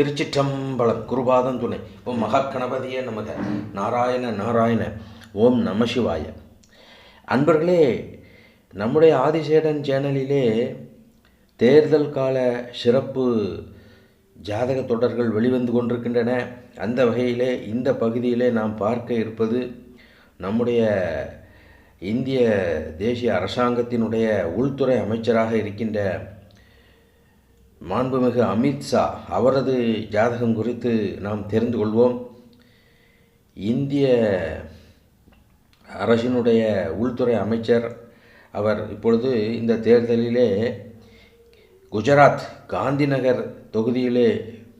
திருச்சிற்றம்பலம் குருபாதம் துணை ஓம் மகாகணபதியே நமக. நாராயண நாராயண. ஓம் நம சிவாய. அன்பர்களே நம்முடைய ஆதிசேடன் சேனலிலே தேர்தல் கால சிறப்பு ஜாதக தொடர்கள் வெளிவந்து கொண்டிருக்கின்றன. அந்த வகையிலே இந்த பகுதியிலே நாம் பார்க்க இருப்பது நம்முடைய இந்திய தேசிய அரசாங்கத்தினுடைய உள்துறை அமைச்சராக இருக்கின்ற மாண்புமிகு அமித்ஷா அவரது ஜாதகம் குறித்து நாம் தெரிந்து கொள்வோம். இந்திய அரசினுடைய உள்துறை அமைச்சர் அவர் இப்பொழுது இந்த தேர்தலிலே குஜராத் காந்திநகர் தொகுதியிலே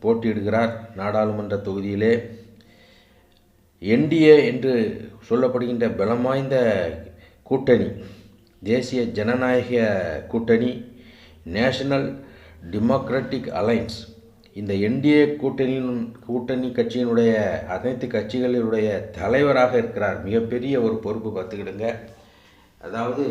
போட்டியிடுகிறார் நாடாளுமன்ற தொகுதியிலே. என்டிஏ என்று சொல்லப்படுகின்ற பலம் வாய்ந்த கூட்டணி தேசிய ஜனநாயக கூட்டணி நேஷனல் டெமோக்ராட்டிக் அலைன்ஸ் இந்த என்டிஏ கூட்டணியின் கூட்டணி கட்சியினுடைய அனைத்து கட்சிகளினுடைய தலைவராக இருக்கிறார். மிகப்பெரிய ஒரு பொறுப்பு பார்த்துக்கிடுங்க. அதாவது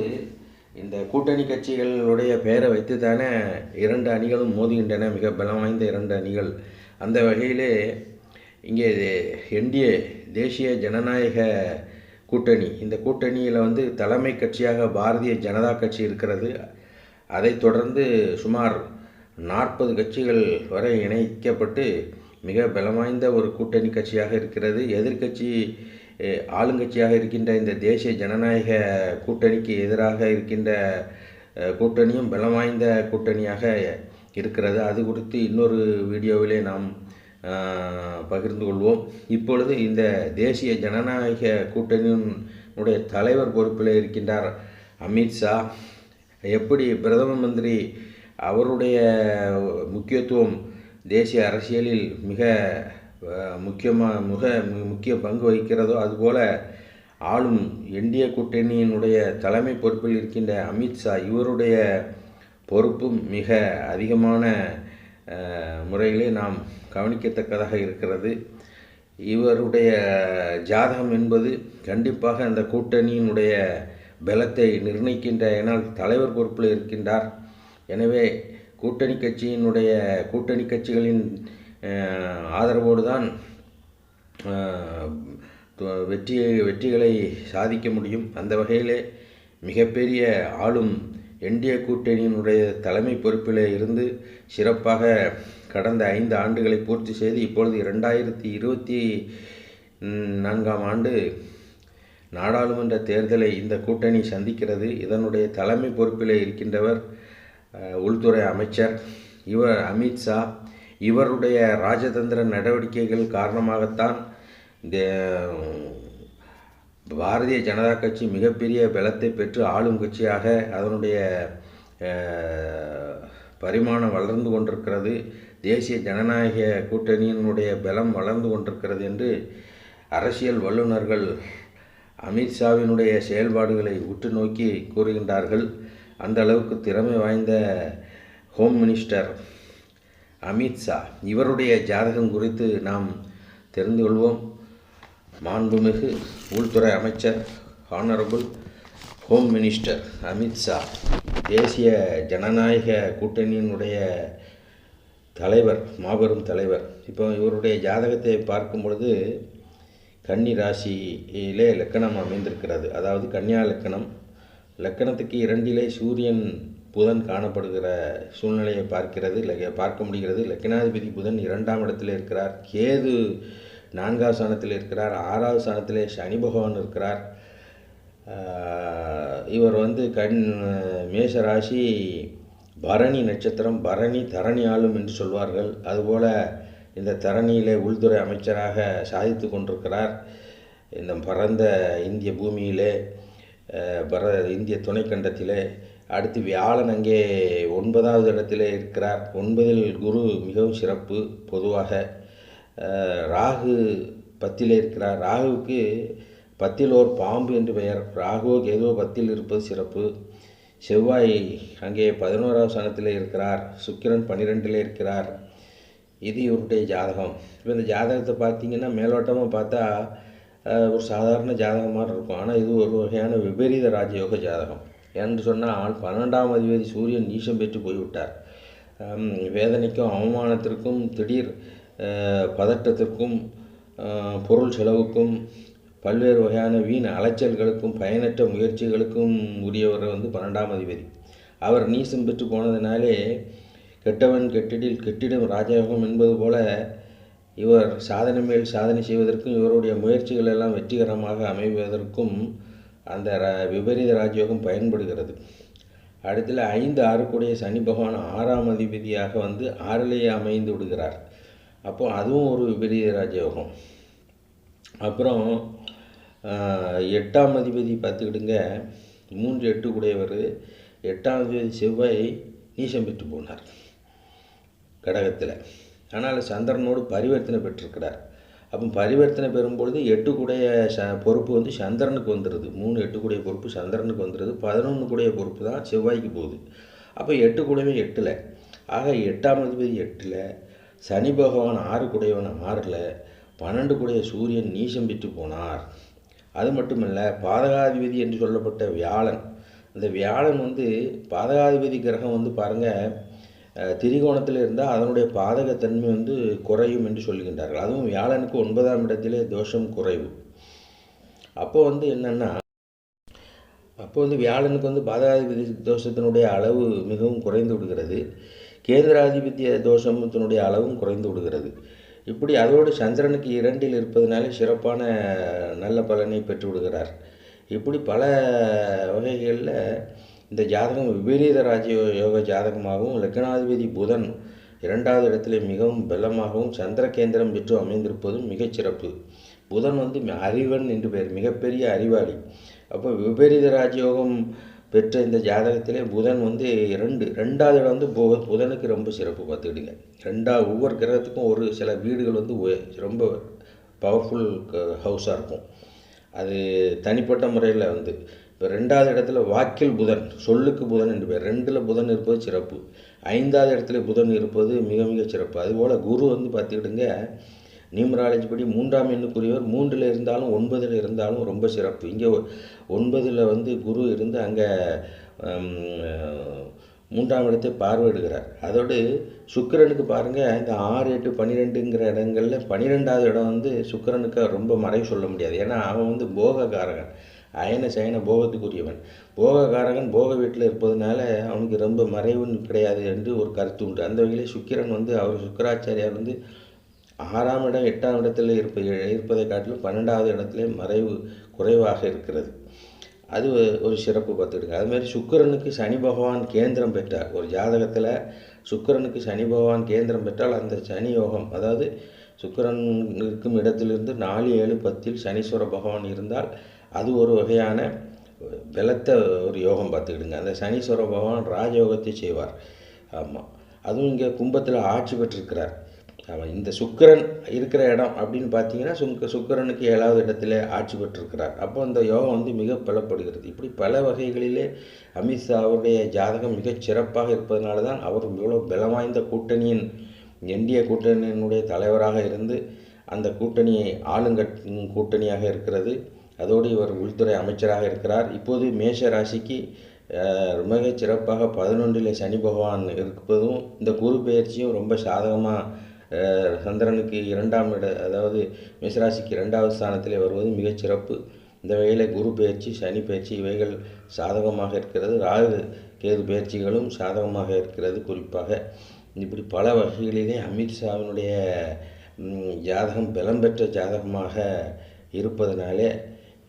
இந்த கூட்டணி கட்சிகளுடைய பெயரை வைத்து தானே இரண்டு அணிகளும் மோதுகின்றன மிக பலம் வாய்ந்த இரண்டு அணிகள். அந்த வகையிலே இங்கே என்டிஏ தேசிய ஜனநாயக கூட்டணி. இந்த கூட்டணியில் வந்து தலைமை கட்சியாக பாரதிய ஜனதா கட்சி இருக்கிறது. அதைத் தொடர்ந்து சுமார் நாற்பது கட்சிகள் வரை இணைக்கப்பட்டு மிக பலமாய்ந்த ஒரு கூட்டணி கட்சியாக இருக்கிறது. எதிர்க்கட்சி ஆளுங்கட்சியாக இருக்கின்ற இந்த தேசிய ஜனநாயக கூட்டணிக்கு எதிராக இருக்கின்ற கூட்டணியும் பலம் வாய்ந்த கூட்டணியாக இருக்கிறது. அது குறித்து இன்னொரு வீடியோவிலே நாம் பகிர்ந்து கொள்வோம். இப்பொழுது இந்த தேசிய ஜனநாயக கூட்டணியினுடைய தலைவர் பொறுப்பில் இருக்கின்றார் அமித்ஷா எப்படி பிரதம மந்திரி அவருடைய முக்கியத்துவம் தேசிய அரசியலில் மிக முக்கியமாக மிக முக்கிய பங்கு வகிக்கிறதோ அதுபோல் ஆளும் என்டிஏ கூட்டணியினுடைய தலைமை பொறுப்பில் இருக்கின்ற அமித்ஷா இவருடைய பொறுப்பும் மிக அதிகமான முறையிலே நாம் கவனிக்கத்தக்கதாக இருக்கிறது. இவருடைய ஜாதகம் என்பது கண்டிப்பாக அந்த கூட்டணியினுடைய பலத்தை நிர்ணயிக்கின்ற ஏனால் தலைவர் பொறுப்பில் இருக்கின்றார். எனவே கூட்டணி கட்சியினுடைய கூட்டணி கட்சிகளின் ஆதரவோடு தான் வெற்றி வெற்றிகளை சாதிக்க முடியும். அந்த வகையிலே மிகப்பெரிய ஆளும் என்டிஏ கூட்டணியினுடைய தலைமை பொறுப்பில் இருந்து சிறப்பாக கடந்த ஐந்து ஆண்டுகளை பூர்த்தி செய்து இப்பொழுது இரண்டாயிரத்தி இருபத்தி நான்காம் ஆண்டு நாடாளுமன்ற தேர்தலை இந்த கூட்டணி சந்திக்கிறது. இதனுடைய தலைமை பொறுப்பில் இருக்கின்றவர் உள்துறை அமைச்சர் இவர் அமித்ஷா இவருடைய ராஜதந்திர நடவடிக்கைகள் காரணமாகத்தான் பாரதிய ஜனதா கட்சி மிகப்பெரிய பலத்தை பெற்று ஆளும் கட்சியாக அதனுடைய பரிமாணம் வளர்ந்து கொண்டிருக்கிறது. தேசிய ஜனநாயக கூட்டணியினுடைய பலம் வளர்ந்து கொண்டிருக்கிறது என்று அரசியல் வல்லுநர்கள் அமித்ஷாவினுடைய செயல்பாடுகளை உற்று நோக்கி கூறுகின்றார்கள். அந்த அளவுக்கு திறமை வாய்ந்த ஹோம் மினிஸ்டர் அமித்ஷா இவருடைய ஜாதகம் குறித்து நாம் தெரிந்து கொள்வோம். மாண்புமிகு உள்துறை அமைச்சர் ஹானரபுள் ஹோம் மினிஸ்டர் அமித்ஷா தேசிய ஜனநாயக கூட்டணியினுடைய தலைவர் மாபெரும் தலைவர். இப்போ இவருடைய ஜாதகத்தை பார்க்கும் பொழுது கன்னி ராசியிலே லக்கணம் அமைந்திருக்கிறது. அதாவது கன்னியா லக்கணம் லக்கணத்துக்கு இரண்டிலே சூரியன் புதன் காணப்படுகிற சூழ்நிலையை பார்க்கிறது பார்க்க முடிகிறது. லக்கணாதிபதி புதன் இரண்டாம் இடத்தில் இருக்கிறார். கேது நான்காவது ஸ்தானத்தில் இருக்கிறார். ஆறாவது ஸ்தானத்திலே சனி பகவான் இருக்கிறார். இவர் வந்து கண் மேஷ ராசி பரணி நட்சத்திரம் பரணி தரணி ஆளும் என்று சொல்வார்கள். அதுபோல் இந்த தரணியிலே உள்துறை அமைச்சராக சாதித்து கொண்டிருக்கிறார். இந்த பரந்த இந்திய பூமியிலே பர இந்திய துணைக்கண்டத்திலே அடுத்து வியாழன் அங்கே ஒன்பதாவது இடத்தில் இருக்கிறார். ஒன்பதில் குரு மிகவும் சிறப்பு பொதுவாக. ராகு பத்தில் இருக்கிறார். ராகுவுக்கு பத்தில் ஓர் பாம்பு என்று பெயர். ராகுவோ கேதுவோ பத்தில் இருப்பது சிறப்பு. செவ்வாய் அங்கே பதினோராவது சனத்தில் இருக்கிறார். சுக்கிரன் பன்னிரெண்டில் இருக்கிறார். இது இவருடைய ஜாதகம். இப்போ இந்த ஜாதகத்தை பார்த்தீங்கன்னா மேலோட்டமாக பார்த்தா ஒரு சாதாரண ஜாதகம் மாதிரி இருக்கும். ஆனால் இது ஒரு வகையான விபரீத ராஜயோக ஜாதகம். என்று சொன்னால் பன்னெண்டாம் அதிபதி சூரியன் நீசம் பெற்று போய்விட்டார். வேதனைக்கும் அவமானத்திற்கும் திடீர் பதட்டத்திற்கும் பொருள் செலவுக்கும் பல்வேறு வகையான வீண் அலைச்சல்களுக்கும் பயனற்ற முயற்சிகளுக்கும் உரியவர் வந்து பன்னெண்டாம் அதிபதி. அவர் நீசம் பெற்று போனதினாலே கெட்டவன் கெட்டிடில் கெட்டிடம் ராஜயோகம் என்பது போல இவர் சாதனை மேல் சாதனை செய்வதற்கும் இவருடைய முயற்சிகள் எல்லாம் வெற்றிகரமாக அமைவதற்கும் அந்த விபரீத ராஜயோகம் பயன்படுகிறது. அடுத்தில் ஐந்து ஆறுக்குடைய சனி பகவான் ஆறாம் அதிபதியாக வந்து ஆறிலேயே அமைந்து விடுகிறார். அப்போது அதுவும் ஒரு விபரீத ராஜயோகம். அப்புறம் எட்டாம் அதிபதி பார்த்துக்கிடுங்க. மூன்று எட்டு கூடையவர் எட்டாம் அதிபதி செவ்வாய் நீசம் பெற்று போனார். கடகத்தில். ஆனால் சந்திரனோடு பரிவர்த்தனை பெற்றிருக்கிறார். அப்போ பரிவர்த்தனை பெறும்பொழுது எட்டு கூடைய ச பொறுப்பு வந்து சந்திரனுக்கு வந்துடுது மூணு எட்டு கூடைய பொறுப்பு சந்திரனுக்கு வந்துடுது பதினொன்று கூடைய பொறுப்பு தான் செவ்வாய்க்கு போகுது. அப்போ எட்டு கூடவே எட்டில். ஆக எட்டாம் அதிபதி எட்டில் சனி பகவான் ஆறு கூடையவன் ஆறில் பன்னெண்டு கூடைய சூரியன் நீசம் பெற்று போனார். அது மட்டுமல்ல பாதகாதிபதி என்று சொல்லப்பட்ட வியாழன். அந்த வியாழன் வந்து பாதகாதிபதி கிரகம் வந்து பாருங்கள் திரிகோணத்தில் இருந்தால் அதனுடைய பாதகத்தன்மை வந்து குறையும் என்று சொல்லுகின்றார்கள். அதுவும் வியாழனுக்கு ஒன்பதாம் இடத்திலே தோஷம் குறைவு. அப்போ வந்து என்னென்னா அப்போ வந்து வியாழனுக்கு வந்து பாதகாதிபதி தோஷத்தினுடைய அளவு மிகவும் குறைந்து விடுகிறது. கேந்திராதிபத்திய தோஷத்தினுடைய அளவும் குறைந்து விடுகிறது. இப்படி அதோடு சந்திரனுக்கு இரண்டில் இருப்பதனாலே சிறப்பான நல்ல பலனை பெற்று விடுகிறார். இப்படி பல வகைகளில் இந்த ஜாதகம் விபரீத ராஜ யோக ஜாதகமாகவும் லக்னாதிபதி புதன் இரண்டாவது இடத்திலே மிகவும் பலமாகவும் சந்திர கேந்திரம் பெற்று அமைந்திருப்பதும் மிகச்சிறப்பு புதன் வந்து அறிவன் என்று பெயர் மிகப்பெரிய அறிவாளி. அப்போ விபரீத ராஜயோகம் பெற்ற இந்த ஜாதகத்திலே புதன் வந்து இரண்டு ரெண்டாவது இடம் வந்து போக புதனுக்கு ரொம்ப சிறப்பு பார்த்துக்கிடுங்க. ரெண்டா ஒவ்வொரு கிரகத்துக்கும் ஒரு சில வீடுகள் வந்து ரொம்ப பவர்ஃபுல் ஹவுஸாக இருக்கும். அது தனிப்பட்ட முறையில் வந்து இப்போ ரெண்டாவது இடத்துல வாக்கில் புதன் சொல்லுக்கு புதன் என்று பேர். ரெண்டில் புதன் இருப்பது சிறப்பு. ஐந்தாவது இடத்துல புதன் இருப்பது மிக மிக சிறப்பு. அதுபோல் குரு வந்து பார்த்துக்கிடுங்க நியூமராலஜி படி மூன்றாம் எண்ணுக்குரியவர் மூன்றில் இருந்தாலும் ஒன்பதில் இருந்தாலும் ரொம்ப சிறப்பு. இங்கே ஒன்பதில் வந்து குரு இருந்து அங்கே மூன்றாம் இடத்தை பார்வையிடுகிறார். அதோடு சுக்கரனுக்கு பாருங்கள் இந்த ஆறு எட்டு பன்னிரெண்டுங்கிற இடங்களில் பன்னிரெண்டாவது இடம் வந்து சுக்கிரனுக்கு ரொம்ப மறைவு சொல்ல முடியாது. ஏன்னா அவன் வந்து போகக்காரகன். அயன சயன போகத்துக்குரியவன். போகக்காரகன் போக வீட்டில் இருப்பதனால அவனுக்கு ரொம்ப மறைவுன்னு கிடையாது என்று ஒரு கருத்து உண்டு. அந்த வகையில் சுக்கிரன் வந்து அவர் சுக்கராச்சாரியார் வந்து ஆறாம் இடம் எட்டாம் இடத்துல இருப்ப இருப்பதை காட்டிலும் பன்னெண்டாவது இடத்துல மறைவு குறைவாக இருக்கிறது. அது ஒரு சிறப்பு பார்த்துடுங்க. அதுமாதிரி சுக்கிரனுக்கு சனி பகவான் கேந்திரம் பெற்றார். ஒரு ஜாதகத்தில் சுக்கிரனுக்கு சனி பகவான் கேந்திரம் பெற்றால் அந்த சனி யோகம் அதாவது சுக்கிரன் இருக்கும் இடத்திலிருந்து நாலு ஏழு பத்தில் சனீஸ்வர பகவான் இருந்தால் அது ஒரு வகையான பலத்த ஒரு யோகம் பார்த்துக்கிடுங்க. அந்த சனீஸ்வர பகவான் ராஜயோகத்தை செய்வார். ஆமாம் அதுவும் இங்கே கும்பத்தில் ஆட்சி பெற்றிருக்கிறார். ஆமாம் இந்த சுக்கிரன் இருக்கிற இடம் அப்படின்னு பார்த்தீங்கன்னா சுக்க சுக்கிரனுக்கு ஏழாவது இடத்துல ஆட்சி பெற்றிருக்கிறார். அப்போ அந்த யோகம் வந்து மிக பலப்படுகிறது. இப்படி பல வகைகளிலே அமித்ஷா அவருடைய ஜாதகம் மிகச் சிறப்பாக இருப்பதனால தான் அவர் இவ்வளோ பலம் கூட்டணியின் என்டிஏ கூட்டணியினுடைய தலைவராக இருந்து அந்த கூட்டணி ஆளுங்கட் கூட்டணியாக இருக்கிறது. அதோடு இவர் உள்துறை அமைச்சராக இருக்கிறார். இப்போது மேஷ ராசிக்கு மிக சிறப்பாக பதினொன்றில் சனி பகவான் இருப்பதும் இந்த குரு பெயர்ச்சியும் ரொம்ப சாதகமாக சந்திரனுக்கு இரண்டாம் இட அதாவது மேஷராசிக்கு இரண்டாவது ஸ்தானத்திலே வருவது மிகச் சிறப்பு. இந்த வகையில் குரு பெயர்ச்சி சனி பெயர்ச்சி இவைகள் சாதகமாக இருக்கிறது. ராகு கேது பெயர்ச்சிகளும் சாதகமாக இருக்கிறது குறிப்பாக. இப்படி பல வகைகளிலே அமித்ஷாவினுடைய ஜாதகம் பலம் பெற்ற ஜாதகமாக இருப்பதனாலே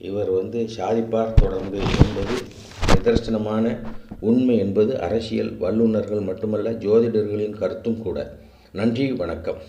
இவர் வந்து சாதிப்பார் தொடர்ந்து என்பது நிதர்சனமான உண்மை என்பது அரசியல் வல்லுநர்கள் மட்டுமல்ல ஜோதிடர்களின் கருத்தும் கூட. நன்றி வணக்கம்.